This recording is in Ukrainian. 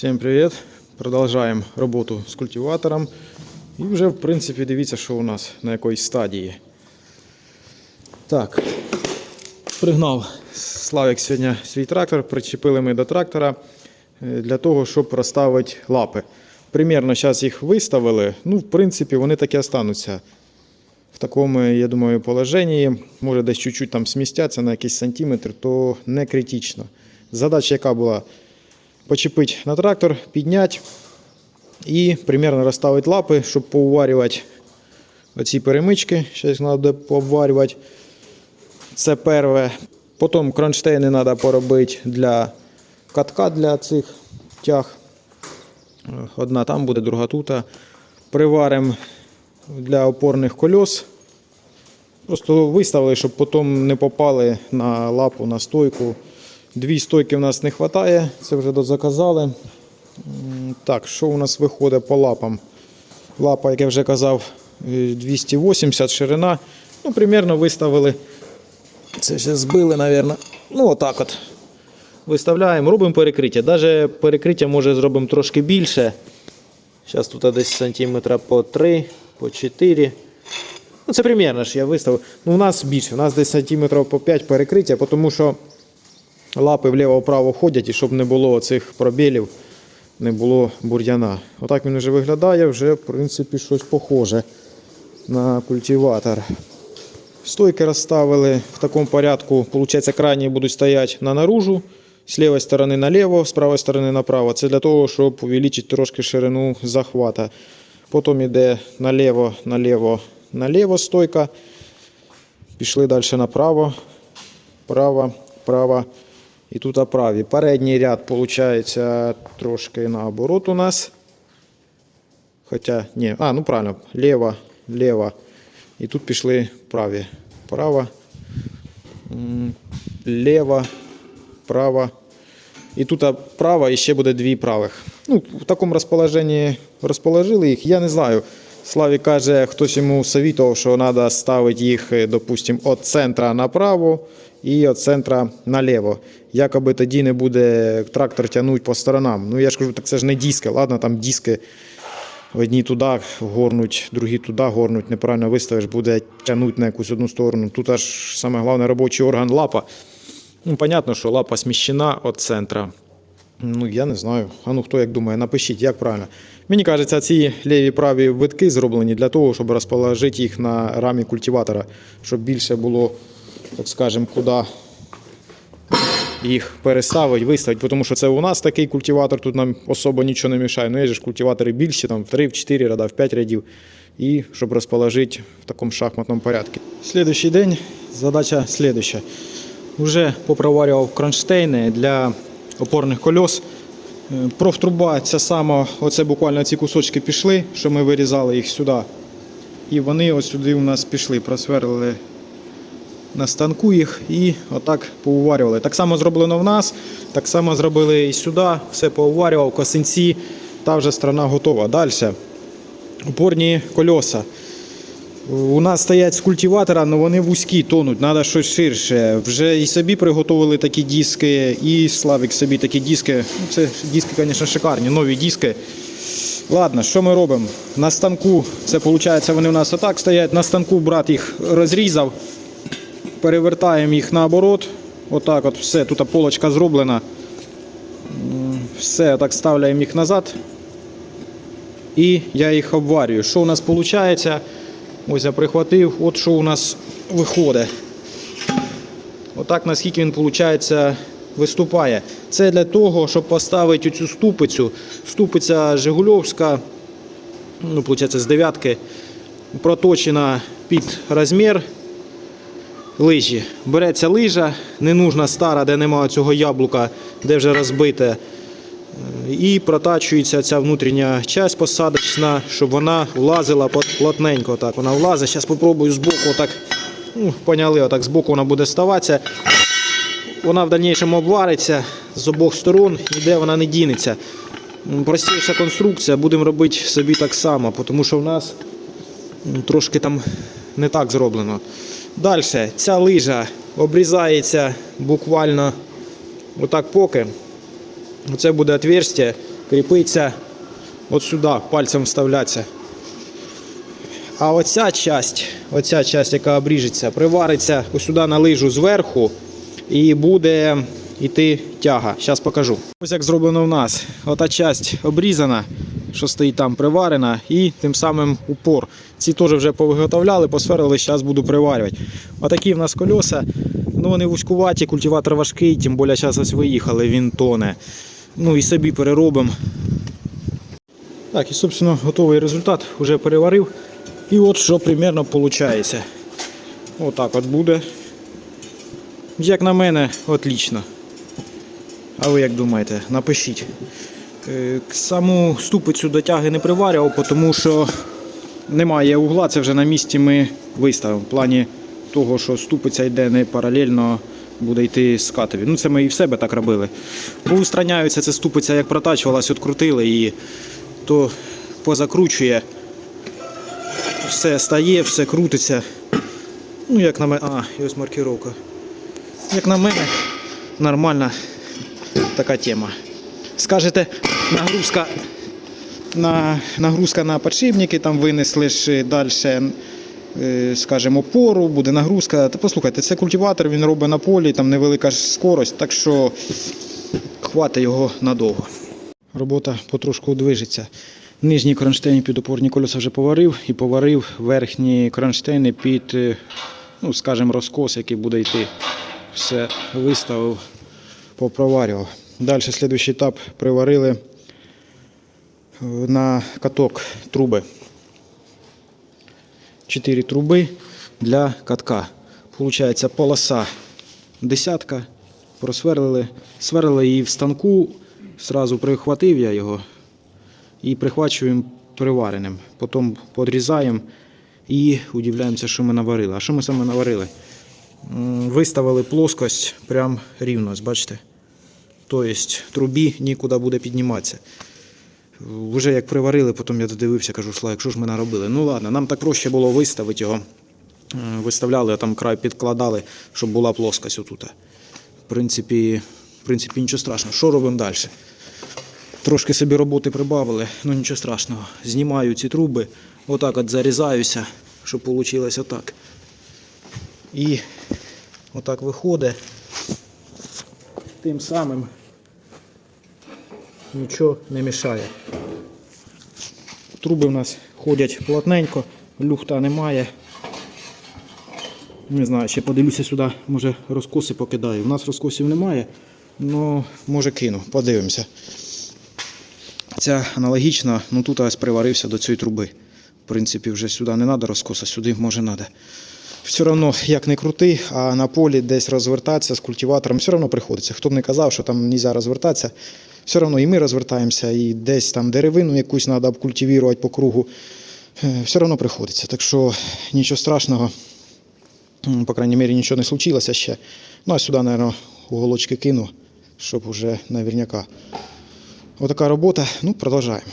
Всім привіт! Продовжуємо роботу з культиватором. І вже, в принципі, дивіться, що у нас на якоїсь стадії. Так, пригнав Славік сьогодні свій трактор, причепили ми до трактора е, для того, щоб розставити лапи. Примірно зараз їх виставили. Ну, в принципі, вони так і остануться в такому, я думаю, положенні. Може десь чуть-чуть там смістяться на якийсь сантиметр, то не критично. Задача, яка була почепити на трактор, підняти і примерно розставити лапи, щоб поуварювати оці перемички. Зараз треба буде пообварювати. Це перше. Потім кронштейни треба поробити для катка для цих тяг. Одна там буде, друга тут. Приваримо для опорних кольос. Просто виставили, щоб потім не попали на лапу, на стойку. Дві стойки в нас не вистачає, це вже дозаказали. Так, що у нас виходить по лапам? Лапа, як я вже казав, е, 280 ширина. Ну, примерно виставили. Це ще збили, мабуть. Ну, отак от. Виставляємо, робимо перекриття. Навіть перекриття може зробимо трошки більше. Зараз тут десь сантиметра по 3, по 4. Ну, це примерно ж я виставив. Ну, у нас більше, у нас десь сантиметрів по 5 перекриття, тому що лапи вліво-вправо ходять, і щоб не було цих пробілів, не було бур'яна. Отак він вже виглядає, вже в принципі щось похоже на культиватор. Стойки розставили в такому порядку. Получається, крайні будуть стояти на наружу, з лівої сторони наліво, з правої сторони направо. Це для того, щоб увеличити трошки ширину захвата. Потім йде наліво, наліво, наліво стойка. Пішли далі направо, право, право. І тут праві. Передній ряд, виходить, трошки наоборот у нас. Хоча, ні, а, ну правильно, ліво, ліво. І тут пішли праві. Право, м, ліво, право. І тут право і ще буде дві правих. Ну, в такому розположенні розположили їх. Я не знаю. Славі каже, хтось йому совітував, що треба ставити їх, е, допустимо, від центра направо і від центра наліво. Якоби тоді не буде трактор тягнути по сторонам. Ну я ж кажу, так це ж не диски. Ладно, там диски одні туди горнуть, другі туди горнуть, неправильно виставиш, буде тягнути на якусь одну сторону. Тут аж саме головне робочий орган лапа. Ну, понятно, що лапа сміщена від центра. Ну, я не знаю. А ну хто як думає, напишіть, як правильно. Мені кажеться, ці ліві праві витки зроблені для того, щоб розположити їх на рамі культиватора, щоб більше було, так скажемо, куди їх переставити, виставити, тому що це у нас такий культиватор, тут нам особо нічого не мішає. Ну, є ж культиватори більші, там в 3, в 4 ряда, в 5 рядів. І щоб розположити в такому шахматному порядку. Слідуючий день задача слідуща. Вже попроварював кронштейни для опорних кольос. Профтруба ця сама, оце буквально ці кусочки пішли, що ми вирізали їх сюди. І вони ось сюди у нас пішли, просверлили на станку їх і отак поуварювали. Так само зроблено в нас, так само зробили і сюди, все поуварював, косинці, та вже сторона готова. Далі. Опорні кольоса. У нас стоять з культиватора, але вони вузькі тонуть, треба щось ширше. Вже і собі приготували такі диски, і Славік собі такі диски. Ну, це диски, звісно, шикарні, нові диски. Ладно, що ми робимо? На станку, це виходить, вони у нас отак стоять. На станку брат їх розрізав, перевертаємо їх наоборот. Отак от все, тут полочка зроблена. Все, так ставляємо їх назад. І я їх обварюю. Що у нас виходить? Ось я прихватив, от що у нас виходить. Отак, наскільки він, виходить, виступає. Це для того, щоб поставити цю ступицю. Ступиця Жигульовська, ну, виходить, з дев'ятки, проточена під розмір лижі. Береться лижа, не нужна стара, де немає цього яблука, де вже розбите. І протачується ця внутрішня часть посадочна, щоб вона влазила плотненько. Так, вона влазить. Зараз спробую збоку, отак, ну, поняли, отак збоку вона буде ставатися. Вона в дальнішому обвариться з обох сторон, ніде вона не дінеться. Простіша конструкція, будемо робити собі так само, тому що в нас трошки там не так зроблено. Далі, ця лижа обрізається буквально отак поки. Оце буде отверстие кріпиться от сюди, пальцем вставляться. А оця часть, оця часть, яка обріжеться, привариться сюди на лижу зверху і буде йти тяга. Зараз покажу. Ось як зроблено в нас. Ота часть обрізана, що стоїть там приварена, і тим самим упор. Ці теж вже повиготовляли, посверлили, зараз буду приварювати. Отакі в нас кольоса. Ну вони вузькуваті, культиватор важкий, тим більше зараз ось виїхали, він тоне. Ну і собі переробимо. Так, і собственно готовий результат. Вже переварив. І от що примерно виходить. Отак от буде. Як на мене, отлично. А ви як думаєте? Напишіть. Е, Саму ступицю до тяги не приварював, тому що немає угла, це вже на місці ми виставимо. В плані того, що ступиця йде не паралельно, буде йти скатові. Ну це ми і в себе так робили. Устраняються, це ступиця як протачувалась, відкрутили і то позакручує. Все стає, все крутиться. Ну, як на мене. А, і ось маркировка. Як на мене, нормальна така тема. Скажете, нагрузка на, нагрузка на подшипники, там винесли ж далі, скажімо, опору, буде нагрузка. Та послухайте, це культиватор, він робить на полі, там невелика ж скорость, так що хватить його надовго. Робота потрошку движеться. Нижні кронштейни під опорні колеса вже поварив і поварив верхні кронштейни під, е, ну, скажімо, розкос, який буде йти. Все виставив, попроварював. Далі слідуючий етап приварили е, на каток труби. Чотири труби для катка. Получається полоса десятка. Просверлили, сверлили її в станку, зразу прихватив я його і прихвачуємо привареним. Потім подрізаємо і удивляємося, що ми наварили. А що ми саме наварили? Виставили плоскость прям рівно, бачите? Тобто трубі нікуди буде підніматися. Вже як приварили, потім я додивився, кажу, Славік, що ж ми наробили? Ну ладно, нам так проще було виставити його. Е, Виставляли, а там край підкладали, щоб була плоскость отут. В принципі, в принципі, нічого страшного. Що робимо далі? Трошки собі роботи прибавили, ну нічого страшного. Знімаю ці труби, отак от зарізаюся, щоб вийшло отак. І отак виходить. Тим самим нічого не мішає. Труби в нас ходять плотненько, люхта немає. Не знаю, ще подивлюся сюди, може розкоси покидаю. У нас розкосів немає, але може кину, подивимося. Ця аналогічна, ну тут ось приварився до цієї труби. В принципі, вже сюди не треба розкоса, сюди може треба. Все одно, як не крути, а на полі десь розвертатися з культиватором, все одно приходиться. Хто б не казав, що там не можна розвертатися, все одно і ми розвертаємося, і десь там деревину якусь треба обкультивувати по кругу. Е, Все одно приходиться. Так що нічого страшного, по крайній мірі, нічого не случилося ще. Ну а сюди, мабуть, уголочки кину, щоб уже наверняка. Отака робота. Ну, продовжаємо.